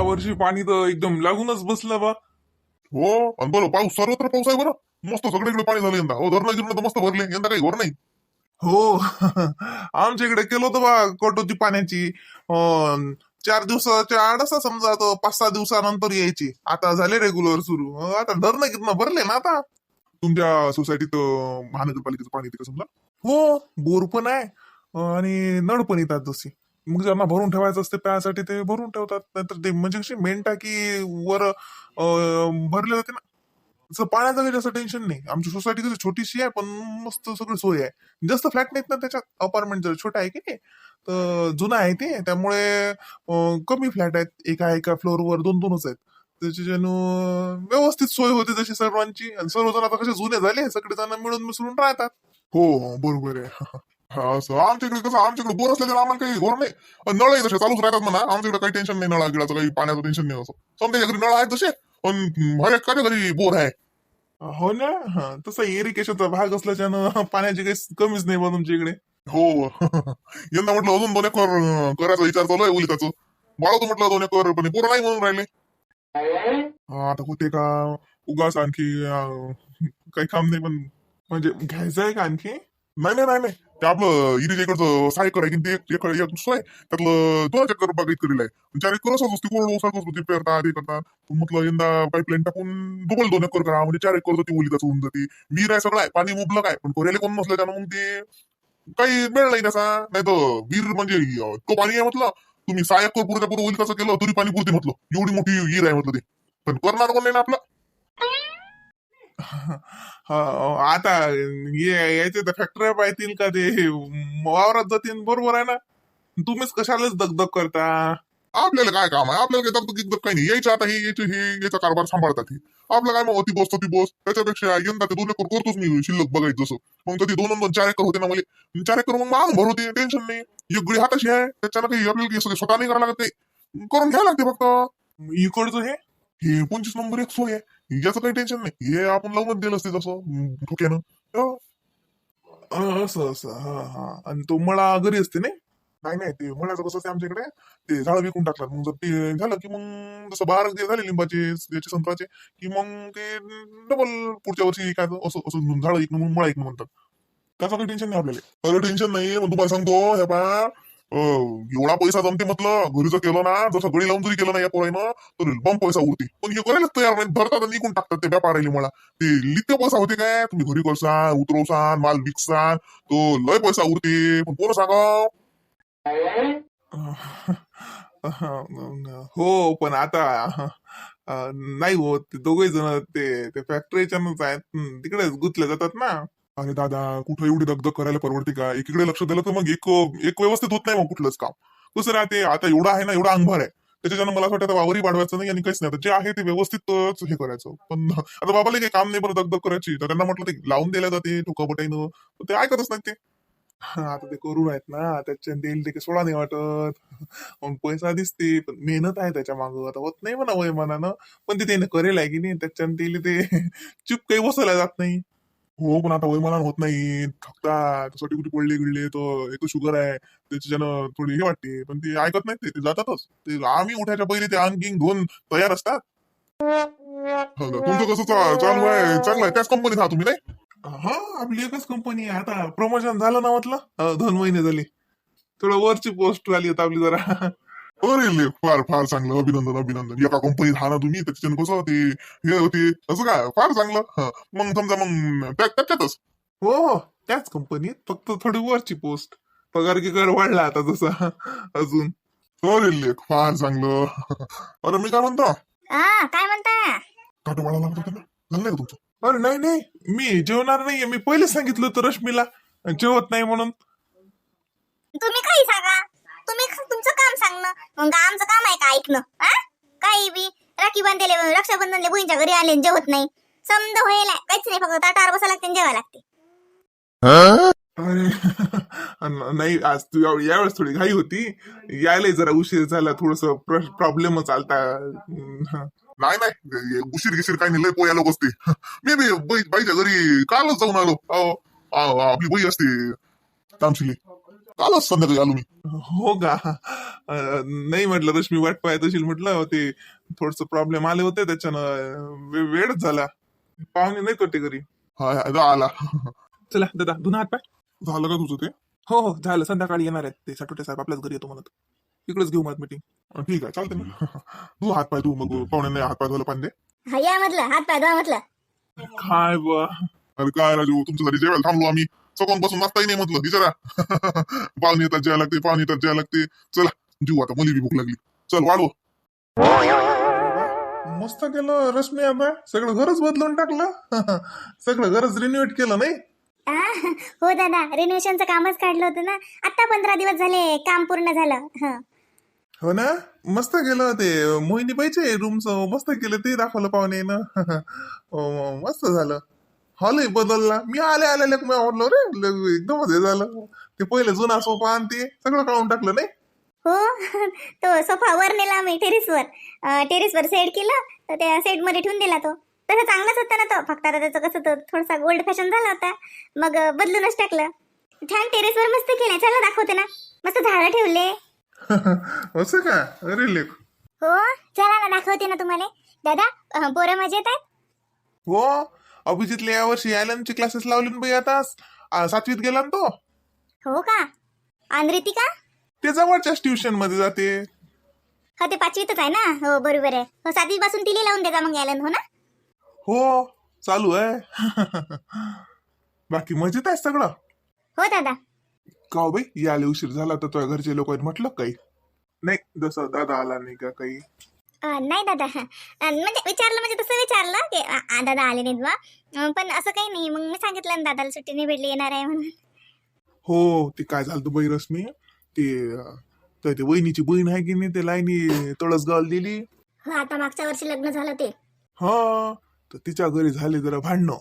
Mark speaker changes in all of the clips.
Speaker 1: या वर्षी पाणी तर एकदम लागूनच बसलं बा.
Speaker 2: हो आणि बरं पाऊस सर्वत्र पाऊस आहे बरं. मस्त सगळीकडे पाणी झालं यंदा. हो धरणं गिरणं तर मस्त भरले. यंदा काही भर नाही.
Speaker 1: हो आमच्या इकडे केलं होतं बा कटोती पाण्याची. अं, चार दिवसाच्या आड असं समजा तो पाच सहा दिवसानंतर यायची. आता झाले रेग्युलर सुरू. अं, आता धरणं कितना भरले ना आता.
Speaker 2: तुमच्या सोसायटीत अं, महानगरपालिकेचं पाणी येते का समजा?
Speaker 1: हो बोर पण आहे. अं, आणि नळ पण येतात जशी मग ज्यांना भरून ठेवायचं असते प्यासाठी ते भरून ठेवतात. नाहीतर ते म्हणजे कशी मेन टाकी वर अं, भरले जाते ना. असं पाण्याचं काही जास्त टेन्शन नाही. आमची सोसायटी कशी छोटीशी आहे पण मस्त सगळी सोय आहे. जास्त फ्लॅट नाहीत ना त्याच्यात अपार्टमेंट जर छोटा आहे की नाही तर जुना आहे ते. त्यामुळे अं, कमी फ्लॅट आहेत. एका एका फ्लोअरवर दोन दोनच आहेत. त्याच्यानं व्यवस्थित सोय होते तशी सर्वांची. आणि सर्वजण आता कसे जुने झाले सगळेजण मिळून मिसळून राहतात.
Speaker 2: हो हो, बरोबर आहे. हा, असं. आमच्याकडे कसं आमच्याकडे बोर असल्याचं आम्हाला काही घोर नाही. अन नळही तसे चालूच राहतात म्हणा. आमच्याकडे काही टेन्शन नाही नळा गिळाचं काही पाण्याचं टेन्शन नाही असं. समजा घरी नळ आहेत तसे पण हर एकाच्या घरी बोर आहे.
Speaker 1: हो ना? हा, तसा इरिगेशनचा भाग असल्याच्यानं पाण्याची काही कमीच नाही बा तुमच्या इकडे.
Speaker 2: हो. यंदा म्हटलं अजून दोन एकर करायचा विचार चालू आहे उलिकाचं बाळवतो म्हटलं दोन एकर पण पोरं नाही म्हणून राहिले.
Speaker 1: आता होते का? उगाच आणखी काही काम नाही पण म्हणजे घ्यायचं आहे का आणखी?
Speaker 2: नाही नाही नाही नाही. ते आपलं इरिजेकडचं सहा आहे की ते एक दुसरं आहे त्यातलं दोन चक्कर बागायत करेल आहे. म्हणजे चार एकर असं असते? कोरड सारखं होती पेरता ते करता म्हटलं यंदा पाईपलाईन टाकून डबल दोन एकर करा. म्हणजे चार एकर ती ओली होऊन जाते. विहीर आहे सगळं आहे. पाणी मुबलक आहे. पण कोऱ्याला कोण नसलं त्यानं मग ते काही मिळ नाही त्याचा. नाही तर विहीर म्हणजे इतकं पाणी आहे म्हटलं. तुम्ही सहा एकर पुरत्या पुरं कसं केलं? तरी पाणी पुरते म्हटलं. एवढी मोठी विहीर आहे म्हटलं ते. पण करणार कोण नाही ना आपलं.
Speaker 1: आता ये- याचे तर फॅक्टऱ्या पाहतील का ते वावरात जातील बरोबर आहे ना? तुम्हीच कशालाच दगदग करता?
Speaker 2: आपल्याला काय काम आहे? आपल्याला दगदग काही नाही. यायचं आता हे याचे हे याचा कारभार सांभाळतात हे. आपलं काय मग होती बस ती बस. त्याच्यापेक्षा यंदा ते दोन एकर करतोच मी शिल्लक बघायचं जसं. मग तर ते दोन दोन चार एकर होते ना मला. चार एकर मग मान भरवते टेन्शन नाही. एक गडी हाताशी आहे. त्याच्यानं काही आपल्याला काही सगळं स्वतः नाही करावं लागत करून घ्यावं लागते फक्त.
Speaker 1: इकडचं हे?
Speaker 2: हे पंचवीस नंबर एक सोय आहे. याचं काही टेन्शन नाही. हे आपण लावूनच दिलं असते तसं ठोक्यानं
Speaker 1: असं असं हा हा. आणि तो मळा घरी असते नाही?
Speaker 2: नाही नाही ते म्हणायचं कसं असते आमच्याकडे ते झाड विकून टाकतात. मग जर ते झालं की मग जसं बारा झाले लिंबाचे याचे संत्राचे की मग ते डबल पुढच्या वर्षी काय असं असं झाड इकणं मग मळा इकणं म्हणतात. त्याचं काही टेन्शन नाही आपल्याला. टेन्शन नाही मग तुम्हाला सांगतो हे पा एवढा पैसा जमते म्हटलं घरी जर केलं ना जर सगळी लावून जरी केलं ना या पोरानं तर बम पैसा उरते. पण हे करायलाच तयार नाही धरतात आणि निघून टाकतात ते व्यापारायला मला. ते लित्य पैसा होते काय? तुम्ही घरी करसान उतरवसान माल विकसान तो लय पैसा उरते. पण कोण सांगा
Speaker 1: हो पण आता नाही होत. ते दोघे जण ते ते फॅक्टरीच्यानच आहेत. तिकडेच गुंतले जातात ना.
Speaker 2: अरे दादा कुठं एवढी दगदग करायला परवडते का? एकीकडे लक्ष दिलं तर मग एक एक व्यवस्थित होत नाही मग कुठलंच काम. कसं राहते आता एवढा आहे ना एवढा अंगभार आहे. त्याच्यानं मला असं वाटतं वावरही वाढवायचं नाही आणि काहीच नाही. जे आहे ते व्यवस्थितच हे करायचं. पण आता बाबाला काही काम नाही बरं दगदग करायची. तर त्यांना म्हटलं ते लावून दिल्या जाते ठोकापटाईनं तर ते ऐकतच नाही ते.
Speaker 1: आता ते करून आहेत ना. त्याच्या देईल ते काही सोडा नाही वाटत. मग पैसा दिसते पण मेहनत आहे त्याच्या मागं. आता होत नाही म्हणा वय मनानं पण ते त्याने करेल आहे की नाही त्याच्यानं तेले ते चुप काही बसवल्या जात नाही.
Speaker 2: हो पण आता वयमान होत नाही. थकतात. त्यासाठी कुठे पडले गिडले तर एक शुगर आहे. त्याच्यानं थोडी हे वाटते पण ते ऐकत नाही ते जातातच. ते आम्ही उठायच्या पहिले ते अंग घेऊन तयार असतात. हो तुमचं कसं चालू आहे? चांगलं आहे. त्याच कंपनीत आहात तुम्ही नाही?
Speaker 1: हा आपली एकच कंपनी आहे. आता प्रमोशन झालं ना म्हटलं धन दोन महिने झाले. थोडं वरची पोस्ट आली आता आपली जरा.
Speaker 2: अरे ले फार फार चांगलं. अभिनंदन अभिनंदन. एका कंपनीत हा ना तुम्ही त्याच्यानं कसं ते हे होते असं काय? फार चांगलं. हं. मग समजा मग त्या- त्याच्यातच.
Speaker 1: हो हो. त्याच कंपनीत फक्त थोडी वरची पोस्ट पगार गिगार वाढला आता जसा. अजून.
Speaker 2: अरे लेख फार चांगलं. अरे मी काय म्हणतो?
Speaker 3: हा काय म्हणता?
Speaker 2: काटो वाढा लागत होतं ना? झालं नाही का तुमचं?
Speaker 1: अरे नाही नाही. मी जेवणार नाहीये. मी पहिले सांगितलं होतं रश्मीला. जेवत नाही म्हणून.
Speaker 3: तुम्ही काही मग आमचं काम आहे का ऐकणं? हा? काही बी. राखी बांधले रक्षाबंधनले बहिणीच्या घरी आले जेवत नाही. समज होईल काहीच नाही फक्त ताटावर बसा लागते जेवा लागते.
Speaker 1: अरे नाही आज तू याव- यावेळेस थोडी घाई होती. यायला जरा उशीर झाला थोडस प्रॉब्लेमच आलता. हं.
Speaker 2: नाही नाही उशीर गिशीर काही नाही लय पोया लोक असते. मी बी बाई- बाईच्या घरी कालच जाऊन आलो. आपली बाई असते तामशिली. कालच संध्याकाळी आलो मी
Speaker 1: हो का? अं, नाही म्हटलं रश्मी वाट पाहत असेल म्हटलं ते थोडस प्रॉब्लेम आले होते त्याच्यानं वे- वेळच झाला. पाहुणे नाही करते घरी.
Speaker 2: हा हा, जा आला.
Speaker 1: चला दादा धुना हात पाय.
Speaker 2: झालं का तुझं ते?
Speaker 1: हो हो झालं. संध्याकाळी येणार आहेत ते साठवटे साहेब. आपल्याच घरी येतो म्हणत. इकडेच घेऊ मग मीटिंग
Speaker 2: ठीक आहे चालते ना तू हात पाय तू मग पाहुण्याने हात पाय धुवायला
Speaker 3: हा या म्हटलं. हात पाय धुवा म्हटलं.
Speaker 1: काय बा
Speaker 2: अरे काय राजू तुमच्यासाठी जेवायला थांबलो आम्ही. सकाळपासून नाश्ताही नाही म्हटलं विचारा पाहुणे येतात जेवायला लागते पाहुणे येतात जेवायला लागते. चला जीव आता मुली बी भूक लागली. चल वाढव.
Speaker 1: मस्त केलं रश्मी आता सगळं घरच बदलून टाकलं. सगळं घरच रिन्युएट केलं नाही?
Speaker 3: हो दादा रिनोव्हेशनचं कामच काढलं होतं ना. आता पंधरा दिवस झाले काम पूर्ण झालं. हं.
Speaker 1: ना? मस्त केलं ते. मोहिनी पाहिजे रूमचं मस्त केलं ते दाखवलं पाहुणेनं हो, मस्त झालं. हॉलही बदलला. मी आले आले मी आवडलो रे. एकदमच हे झालं. ते पहिले जुना सोफा आणि ते सगळं काढून टाकलं नाही?
Speaker 3: हो. तो सोफा वर नेला आम्ही टेरेसवर टेरेसवर सेट केलं. तर त्या सेटमध्ये ठेवून दिला तो. तसं चांगलाच होता ना तो. फक्त आता त्याचं कसं तो थोडासा गोल्ड फॅशन झाला होता. मग बदलूनच टाकलं. छान टेरेसवर मस्त केलं चला दाखवते ना. मस्त झाडं ठेवले.
Speaker 1: असं का? अरे लेख
Speaker 3: हो. चला ना दाखवते ना तुम्हाला. दादा पोरं मजेत आहेत?
Speaker 1: हो. अभिजितला यावर्षी ची क्लासेस लावले बाई आता. आ, सातवीत गेला ना तो.
Speaker 3: हो का? आणि रितिका
Speaker 1: ते जवळच्याच ट्युशनमध्ये जाते.
Speaker 3: हा ते पाचवीतच आहे ना? हो बरोबर आहे. हो सातवी पासून तिला लावून देता मग यायला हो ना?
Speaker 1: हो चालू आहे. बाकी मजेत आहे सगळं?
Speaker 3: हो दादा.
Speaker 1: का हो बाई? यायला उशीर झाला तर तुझ्या घरचे लोक म्हटलं काही? नाही जसं दादा आला नाही का काही?
Speaker 3: नाही दादा. म्हणजे विचारलं म्हणजे तसं विचारलं की आ, दादा आले नाहीत बा पण असं काही नाही. मग मी सांगितलं ना दादाला सुट्टी नाही भेटली येणार आहे म्हणून.
Speaker 1: हो ते काय झालं बाई रश्मी ते तर ते वहिनीची बहीण आहे की नाही ते लाईनी तळस गाल दिली.
Speaker 3: हो आता मागच्या वर्षी लग्न झालं ते.
Speaker 1: हा तर तिच्या घरी झाले जरा भांडणं.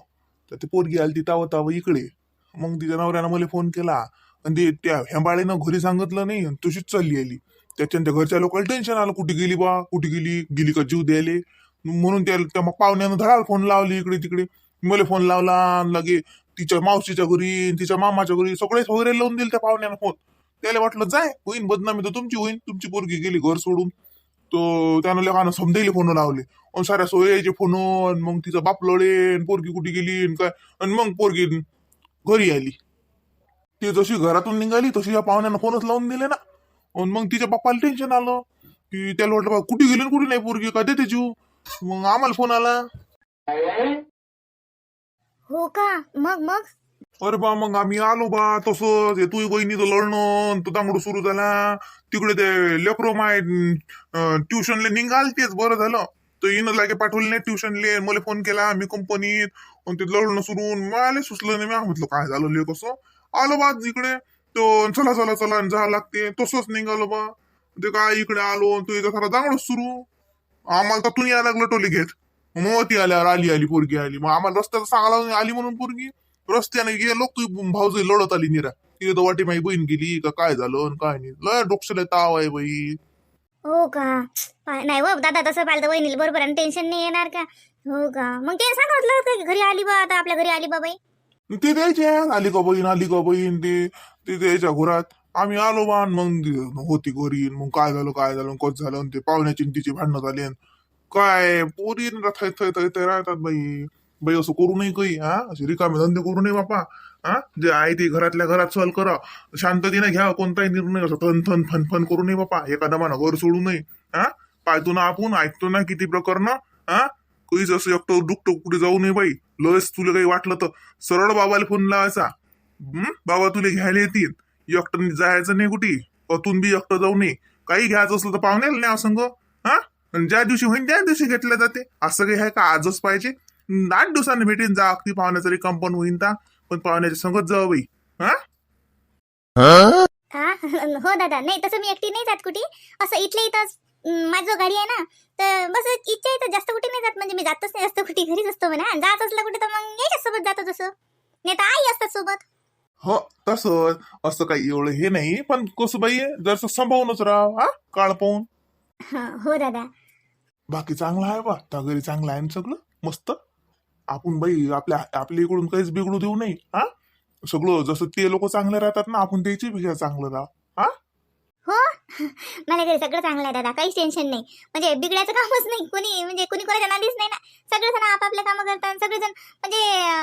Speaker 1: तर ते पोरगी आली ती तावं तावं इकडे. मग तिच्या नवऱ्यानं मला फोन केला. आणि ते त्या हेंबाळीनं घरी सांगितलं नाही आणि तशीच चालली आली. त्याच्यानं त्या घरच्या लोकांना टेन्शन आलं कुठे गेली बा? कुठे गेली? गेली का जीव द्यायले? म्हणून त्या त्या मग पाहुण्यानं धडाल फोन लावली इकडे तिकडे. मला फोन लावला आणि लगे तिच्या मावशीच्या घरी तिच्या मामाच्या घरी सगळेच वगैरे लावून दिले त्या पाहुण्यानं फोन त्याला वाटलं जाय होईन बदनामी तर तुमची होईन. तुमची पोरगी गेली घर सोडून. तो त्यानं लोकांना समजायला फोन लावले. आणि साऱ्या सोयाचे फोन मग तिचा बाप लढे आणि पोरगी कुठे गेली काय? आणि मग पोरगी घरी आली. ती जशी घरातून निघाली तशी या पाहुण्यानं फोनच लावून दिले ना. आणि मग तिच्या बाप्पाला टेन्शन आलं की त्याला वाटलं बा कुठे गेली आणि कुठे नाही पोरगी? का देते जीव? मग आम्हाला फोन आला.
Speaker 3: हो का? मग मग?
Speaker 1: अरे बा मग आम्ही आलो बा तसंच. हे तू बहिणीचं लढणं तो दांगडू सुरू झाला. तिकडे ते लेकरो माय ट्युशनले निघाल तेच बरं झालं. तर हिनं लागे पाठवले नाही ट्युशनले मला फोन केला मी कंपनीत ते लढणं सुरू मला सुचलं नाही. मी म्हटलं काय झालं ले कसं? आलो बा इकडे. तो चला चला चला आणि जा लागते. तसंच निघालो बा. ते काय इकडे आलो? तू इथं खरा दांगडच सुरू. आम्हाला तर तुम्ही यायला लागलं टोली घेत. मग ती आल्यावर आली आली पोरगी आली. मग आम्हाला रस्त्यात सांगायला आली म्हणून पोरगी. रस्त्याने गेलो तू भाऊजी लढत आली निरा. तिथे तर वाटी माझी बहीण गेली का काय झालं काय नाही. लय डोक्षाला ताव आहे बाई.
Speaker 3: हो का? नाही हो दादा तसं पाहिलं तर वहिनीला बरोबर आणि टेन्शन नाही येणार का? हो का? मग ते सांगत घरी आली बा आता आपल्या घरी आली बा बाई.
Speaker 1: ते द्यायचे आली का बहीण आली का बहीण ते ते द्यायच्या घरात. आम्ही आलो बा मग होती घरी मग काय झालं काय झालं कच झालं ते पाहुण्याची चिंतीची तिची भांडणं झाली काय पोरी थै थै थै थै राहतात बाई. बाई असं करू नये काही हा? असे रिकामे धंदे करू नये बापा हा? जे आहे ते घरातल्या घरात सॉल्व करा. शांततेने घ्या कोणताही निर्णय असं थन थन फन फन करू नये बापा. एका दमानं घर सोडू नये हा? पाहतो ना आपण ऐकतो ना किती प्रकरण हा? काहीच असं एकटं दुखतं कुठे जाऊ नये बाई. लस तुला काही वाटलं तर सरळ बाबाला फोन लावायचा. हं? बाबा तुला घ्यायला येतील. एकटं जायचं नाही कुठे? अतून बी एकटं जाऊ नये. काही घ्यायचं असलं तर पाहुण्याला नाही असंग हा? ज्या दिवशी होईन त्या दिवशी घेतल्या जाते. असं काही आहे का? आजच पाहिजे. हं, आठ दिवसांनी भेटेन. जा अगदी पाहुण्याचा पण होईन ता. पण पाहुण्याच्या संगत जावं बाई. हा?
Speaker 3: हा? हो? दादा. नाही तसं मी एकटी नाही जात कुठे. असं इथल्या इथंच. अं, माझी जो गाडी आहे ना तर बस इच्छा इथं जास्त कुठे नाही जात. म्हणजे मी जातच नाही जास्त कुठे घरीच असतो म्हणा. जात असलं कुठे तर मग याच्या सोबत जातो तसं. नाही तर आई असतात सोबत.
Speaker 1: हो तसं असं काही एवढं हे नाही. पण कसं बाई जरसं सांभाळूनच राहा हा? काळ पाहून.
Speaker 3: हा, हो दादा.
Speaker 1: बाकी चांगलं आहे बा. त्या घरी चांगलं आहे ना सगळं? मस्त. आपण बाई आपल्या आपल्या इकडून काहीच बिघडू देऊ नये हा?
Speaker 2: सगळं जसं ते लोक चांगले राहतात ना आपण त्याची पेक्षा चांगलं राहा
Speaker 3: हो? मला घरी सगळं चांगलं आहे दादा काहीच टेन्शन नाही. म्हणजे बिघडायचं कामच नाही. कोणी म्हणजे कोणी कोणाच्या नादीच नाही ना. सगळेजण आपापले कामं करतात सगळेजण म्हणजे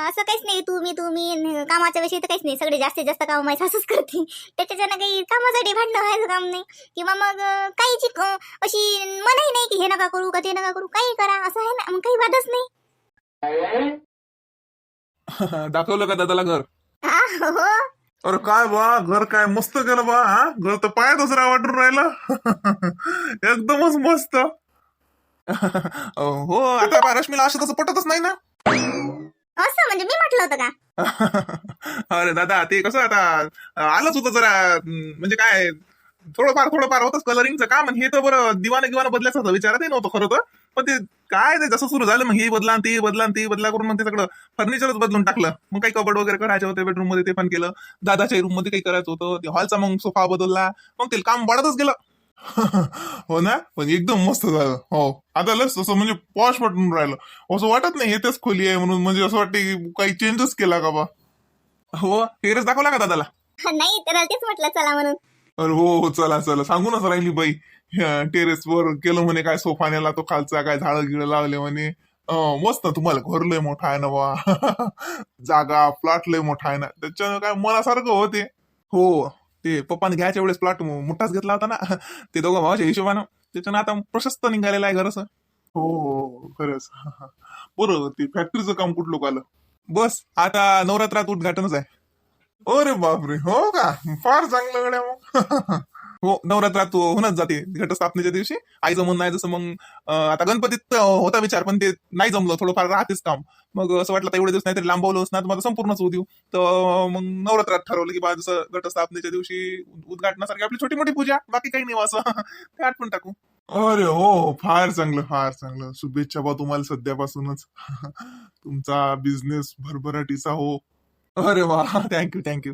Speaker 3: असं काहीच नाही तू मी तू मी कामाच्या विषयी तर काहीच नाही. सगळे जास्तीत जास्त काम माझी सासूच करते त्याच्याच्यानं काही कामासाठी भांडणं व्हायचं काम नाही. किंवा मग काहीची अशी मनाही नाही की हे नका करू का ते नका करू. काही करा असं आहे ना. मग काही वादच नाही.
Speaker 1: दाखवलं का दादाला घर?
Speaker 3: हो.
Speaker 1: अरे काय बा घर काय मस्त केलं बा हा? घर तर पायातच राहा वाटून राहिलं. एकदमच मस्त. हो आता बा रश्मीला असं तसं पटतच नाही ना.
Speaker 3: असं म्हणजे मी म्हटलं होतं का?
Speaker 1: अरे दादा ते कसं आता आलंच होतं जरा अं, म्हणजे काय थोडंफार थोडंफार होतच कलरिंगचं काम आणि हे तर बरं दिवाने दिवाने बदलायचं होतं विचारातही नव्हतं खरं तर. पण ते काय ते जसं सुरू झालं मग हे बदला ते बदला ते बदला करून मग ते सगळं फर्निचरच बदलून टाकलं. मग काही कबड वगैरे करायचे होते बेडरूममध्ये ते पण केलं. दादाच्या रूममध्ये काही करायचं होतं ते हॉलचा मग सोफा बदलला. मग ते काम वाढतच गेलं.
Speaker 2: हो ना? पण एकदम मस्त झालं. हो. आता लस असं म्हणजे पॉश वाटून राहिलं. असं वाटत नाही हे तेच खोली आहे म्हणून. म्हणजे असं वाटतं की काही चेंजच केला का बा?
Speaker 1: हो? टेरेस दाखवला का दादाला?
Speaker 3: नाही तर तेच म्हटलं चला म्हणून.
Speaker 2: अरे हो हो चला चला. सांगूनच राहिली बाई. टेरेसवर केलं म्हणे काय सोफा नेला तो खालचा काय झाडं गिळं लावले म्हणे. मस्त मस्त तुम्हाला घर लय मोठा आहे ना बा. जागा प्लॉट लय मोठा आहे ना. त्याच्यानं काय मनासारखं होते.
Speaker 1: हो ते पप्पाने घ्यायच्या वेळेस प्लॉट मोठाच घेतला होता ना. ते दोघं भावाच्या हिशोबानं. त्याच्यानं आता प्रशस्त निघालेलं आहे घर असं.
Speaker 2: हो हो, हो खरंच. बरं ते फॅक्टरीचं काम कुठलं आलं
Speaker 1: बस आता नवरात्रात उद्घाटनच आहे.
Speaker 2: अरे बापरे हो का? फार चांगलं गड्या मग.
Speaker 1: हो नवरात्रात होणच जाते. घटस्थापनेच्या दिवशी आईचं म्हणणं आहे जसं मग आता गणपतीत होता विचार पण ते नाही जमलं. थोडंफार राहतेच काम. मग असं वाटलं एवढे दिवस नाहीतरी लांबवलंच ना तर माझं संपूर्णच होऊ देऊ तर मग नवरात्रात ठरवलं की बा जसं घटस्थापनेच्या दिवशी उद्घाटनासारखी आपली छोटी मोठी पूजा बाकी काही नाही असं. ते आठवण टाकू.
Speaker 2: अरे हो फार चांगलं फार चांगलं. शुभेच्छा बा तुम्हाला सध्यापासूनच. तुमचा बिझनेस भरभराटीचा हो.
Speaker 1: अरे वा थँक्यू थँक्यू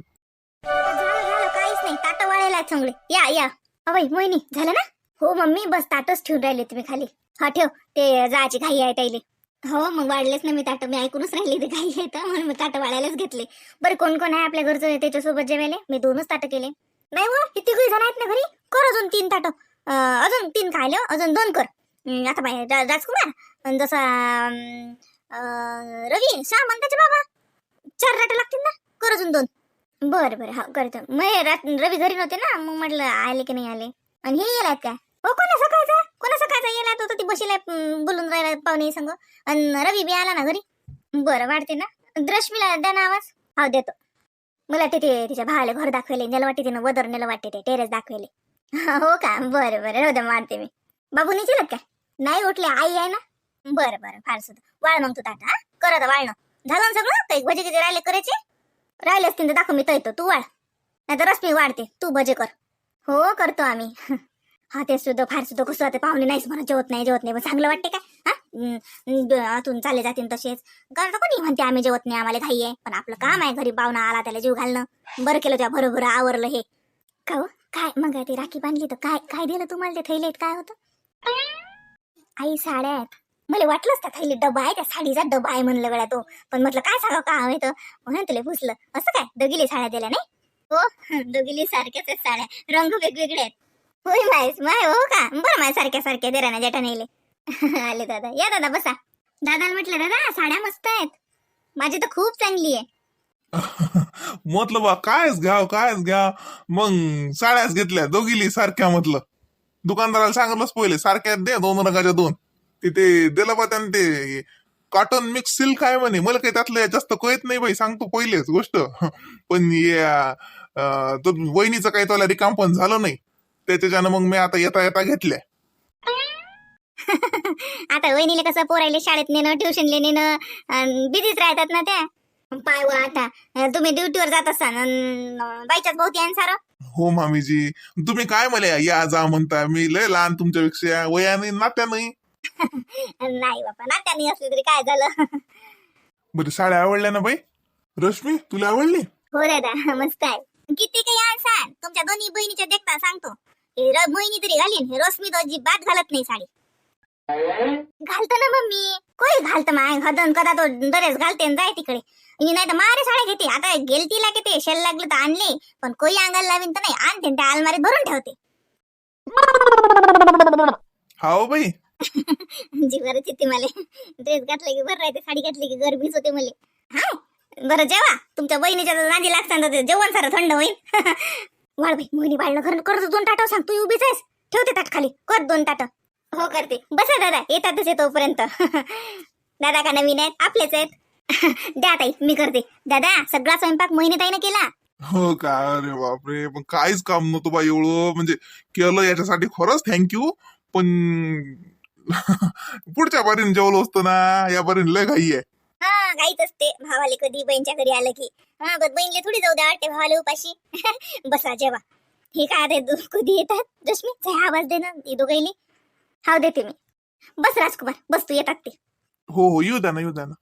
Speaker 3: ताट या या. अवय मोहिनी झालं ना? हो मम्मी बस ताटच ठेवून राहिले तुम्ही खाली. हा ठेव. ते जायची घाई आहे ताईले. हो मग वाढलेच ना मी ताटं. मी ऐकूनच राहिले ते घाई आहे तर म्हणून मी वाढायलाच घेतले. बरं कोण कोण आहे आपल्या घरचं त्याच्यासोबत जेवायले? मी दोनच ताटं केले. नाही हो किती तिघे जण आहेत ना घरी? कर अजून तीन ताटं. अजून तीन खायले हो, अजून दोन कर. आता बाय राजकुमार जसा रवी श्याम त्याचे बाबा. चार ताटं लागतील ना? कर अजून दोन. बरं बरं. हा करतो. मग हे रात- रवी घरी नव्हते ना मग म्हटलं आले की नाही आले? आणि हे येलात काय? हो कोणा सकाळचा? कोणा सकाळचा येला तो ती बशीला बोलून राहिला पाहुणे संग. आणि रवी बी आला ना घरी? बरं वाढते ना. द्रश्मीला द्या ना आवाज. हा देतो. मला तिथे तिच्या भावाला घर दाखवले. नेलं वाटते तिनं वदर नेलं वाटते ते टेरेस दाखवले. हो का? बरं बरं. राहू द्या मारते मी. बाबू निचिलत काय? नाही उठले आई आहे ना? बरं बरं. फार सुद्धा वाळ मग तू ताटा हा? वाळणं. झालं ना सगळं? काही भजी किती राहिले करायचे? राहिले असतील तर दाखव मी तळतो. तू वाढ. नाही तर रश्मी वाढते. तू भजे कर. हो करतो आम्ही. हा ते सुद्धा फार सुद्धा कसं होते पाहुणे नाहीच म्हणा जेवत नाही जेवत नाही. पण चांगलं वाटते काय? हा? अतून आतून चालले जातील तसेच. कारण तर कोणी म्हणते आम्ही जेवत नाही आम्हाला घाई आहे? पण आपलं काम आहे घरी पाहुणा आला त्याला जीव घालणं. बरं केलं त्या बरोबर आवरलं हे. का हो? काय? मग ते राखी बांधली तर काय काय दिलं तुम्हाला? ते थैलीत काय होतं? आई साड्या आहेत. मला वाटलंच का खाली डबा आहे त्या साडीचा डबा आहे म्हणलं गड्या तो. पण म्हटलं काय सांगा का हवं तर म्हणून तुला पुसलं. असं काय? दोघीली साड्या दिल्या नाही? हो दोघीली सारख्याच आहेत साड्या. रंग वेगवेगळे आहेत. होय माय माय हो का? बरं माय सारख्या सारख्या दे ना जेठा नेले आले दादा. या दादा बसा. दादाला म्हटलं दादा साड्या मस्त आहेत. माझी तर खूप चांगली आहे.
Speaker 2: म्हटलं बा कायच घ्याव कायच घ्या मग साड्याच घेतल्या दोघीली सारख्या म्हटलं. दुकानदाराला सांगितलंच पहिले सारख्या दे दोन रंगाच्या दोन. तिथे दिलं बा त्याने ते कॉटन मिक्स सिल्क आहे म्हणे. मला काही त्यातलं जास्त कळत नाही बाई सांगतो पहिलेच गोष्ट. पण या तो वहिनीचं काही त्याला रिकाम पण झालं नाही. त्याच्यानं मग मी आता येता येता घेतल्या.
Speaker 3: आता वहिनीला कसं पोरायले शाळेत नेणं ट्युशनले नेणं बिझीच राहतात ना त्या. पाय आता. तुम्ही ड्युटीवर जात असाल बाईच्याच भोवती ना सारं?
Speaker 2: हो मामीजी. तुम्ही काय मला या जा म्हणता. मी लय लहान तुमच्यापेक्षा वयाने नात्या नाही
Speaker 3: नाही बापा नात्याने असली तरी काय झालं?
Speaker 2: बरं साड्या आवडल्या ना बाई? रश्मी तुला आवडली?
Speaker 3: हो दादा मस्त आहे. किती काही आज सांग तुमच्या दोन्ही बहिणीच्या देखता सांगतो. हे र- मोहिनी तरी घालीन हे रश्मी तर अजिबात घालत नाही साडी. घालतो ना मम्मी. कोणी घालतं माय? हदन कदा तो दरेस घालते जाय तिकडे. मी नाही तर मारे साड्या घेते. आता गेलतीला घेते शेल लागलं तर आणले. पण कोई अंगाला लावीन तर नाही. आणते आणि त्या अलमारीत भरून ठेवते.
Speaker 1: हाव बाई.
Speaker 3: जीवारच येते मला. ड्रेस घातला की बरं राहते साडी घातली की गरमीच होते मला. हा? बरं जेवा तुमच्या बहिणीच्या नांदी लागताना ते जेवण सारं थंड होईल. वाळ बाई मोहिनी बाळणं घर करतो दोन ताटं सांग तू उभीच आहेस. ठेवते ताट खाली कर दोन ताटं. हो करते. बसा दादा येतातच येतोपर्यंत दादा का नवीन आहेत? आपलेच आहेत. द्या ताई मी करते. दादा सगळा स्वयंपाक मोहिनी ताईने केला?
Speaker 1: हो का? अरे बापरे पण काहीच काम नव्हतं बा एवढं. म्हणजे केलं याच्यासाठी खरंच थँक्यू पण पुढच्या बारीन जेवलो असतं ना या बारीन लय घाई आहे.
Speaker 3: हा गाईच असते. भावाले कधी बहीणच्या घरी आलं की. हा बघ बहीणले थोडी जाऊ द्या वाटते भावाले उपाशी. बसा जेवा. हे काय ते दु- कधी येतात? रश्मी काय आवाज दे ना ही दोघाईली हाव देते मी. बस राजकुमार. बस तू येतात ते.
Speaker 1: हो हो येऊ द्या ना येऊ द्या ना.